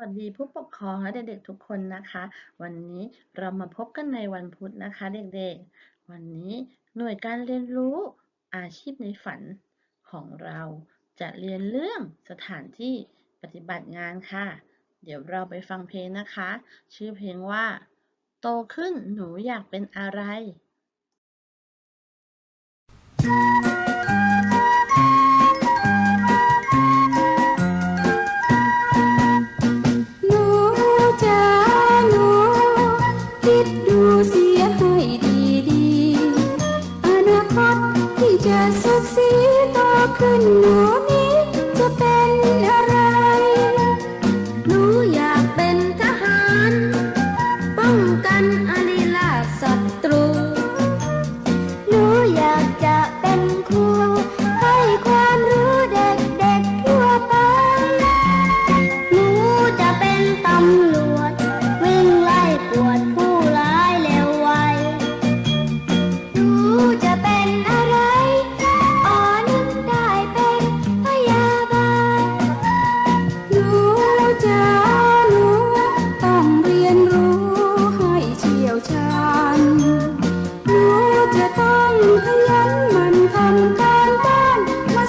วัสดีผู้ปกครองและเด็กๆทุกคนนะคะ วันนี้เรามาพบกันในวันพุธนะคะ เด็กๆ วันนี้หน่วยการเรียนรู้อาชีพในฝันของเราจะเรียนเรื่องสถานที่ปฏิบัติงานค่ะ เดี๋ยวเราไปฟังเพลงนะคะ ชื่อเพลงว่า โตขึ้นหนูอยากเป็นอะไร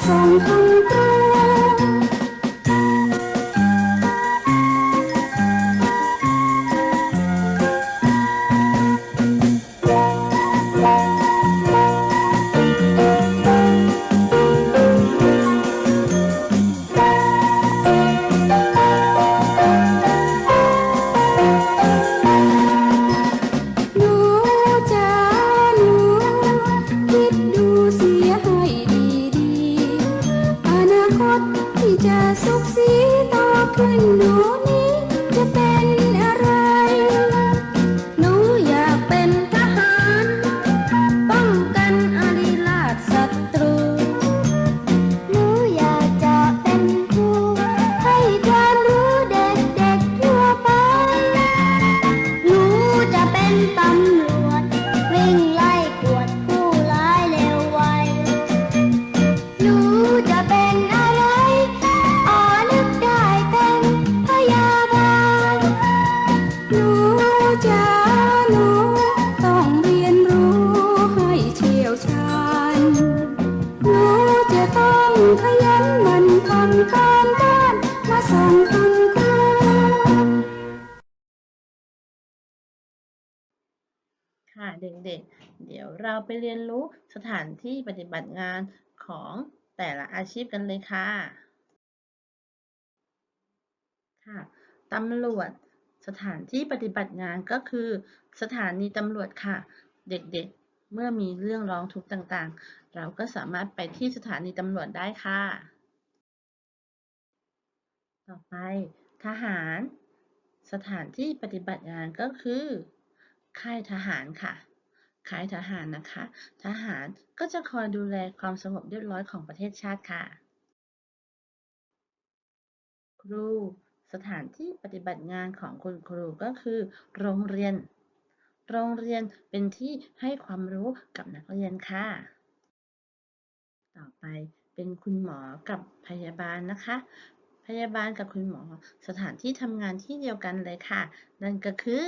มา จะสุขสีโตขึ้นหนู เด็กๆเดี๋ยวเราไปเรียนรู้สถานที่ปฏิบัติงานของแต่ละอาชีพกันเลยค่ะ ค่ะตำรวจสถานที่ปฏิบัติงานก็คือ สถานีตำรวจค่ะ เด็กๆ เมื่อมีเรื่องร้องทุกข์ต่างๆ เราก็สามารถไปที่สถานีตำรวจได้ค่ะ ต่อไป ทหาร สถานที่ปฏิบัติงานก็คือ ค่ายทหารค่ะ ค่ายทหารนะคะ ทหารก็จะคอยดูแลความสงบเรียบร้อยของประเทศชาติค่ะ ครู สถานที่ปฏิบัติงานของคุณครูก็คือ โรงเรียน โรงเรียนเป็นที่ให้ความรู้กับนักเรียนค่ะ ต่อไปเป็นคุณหมอกับพยาบาลนะคะ พยาบาลกับคุณหมอสถานที่ทำงานที่เดียวกันเลยค่ะ นั่นก็คือ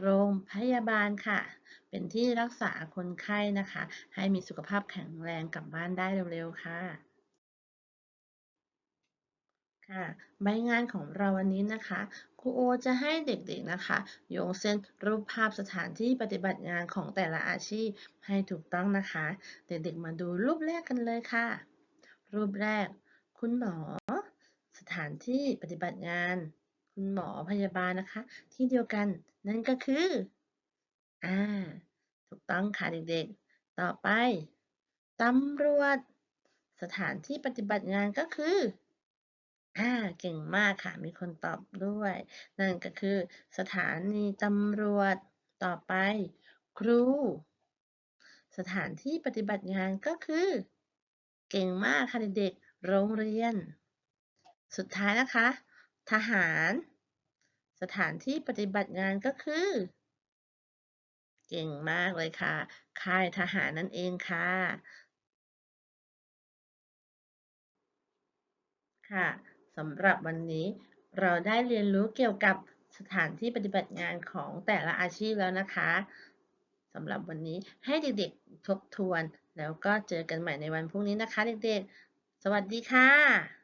โรงพยาบาลค่ะ เป็นที่รักษาคนไข้นะคะ ให้มีสุขภาพแข็งแรงกลับบ้านได้เร็วๆค่ะค่ะใบงานของเราวันนี้นะคะครูโอจะให้เด็กๆนะคะ โยงเส้นรูปภาพสถานที่ปฏิบัติงานของแต่ละอาชีพให้ถูกต้องนะคะ เด็กๆมาดูรูปแรกกันเลยค่ะ รูปแรก คุณหมอ สถานที่ปฏิบัติงาน คุณหมอพยาบาลนะคะ ที่เดียวกันนั่นก็คือ อ่า ถูกต้องค่ะเด็กๆ ต่อไปตำรวจ สถานที่ปฏิบัติงานก็คืออ่าเก่งมากค่ะ มีคนตอบด้วย นั่นก็คือ สถานีตำรวจ ต่อไป ครู สถานที่ปฏิบัติงานก็คือ เก่งมากค่ะเด็กๆ โรงเรียน สุดท้ายนะคะ ทหาร สถานที่ปฏิบัติงานก็คือ เก่งมากเลยค่ะ ค่ายทหารนั่นเองค่ะ ค่ะสำหรับวันนี้เราได้เรียนรู้เกี่ยวกับสถานที่ปฏิบัติงานของแต่ละอาชีพแล้วนะคะสำหรับวันนี้ให้เด็กๆทบทวน แล้วก็เจอกันใหม่ในวันพรุ่งนี้นะคะเด็กๆ สวัสดีค่ะ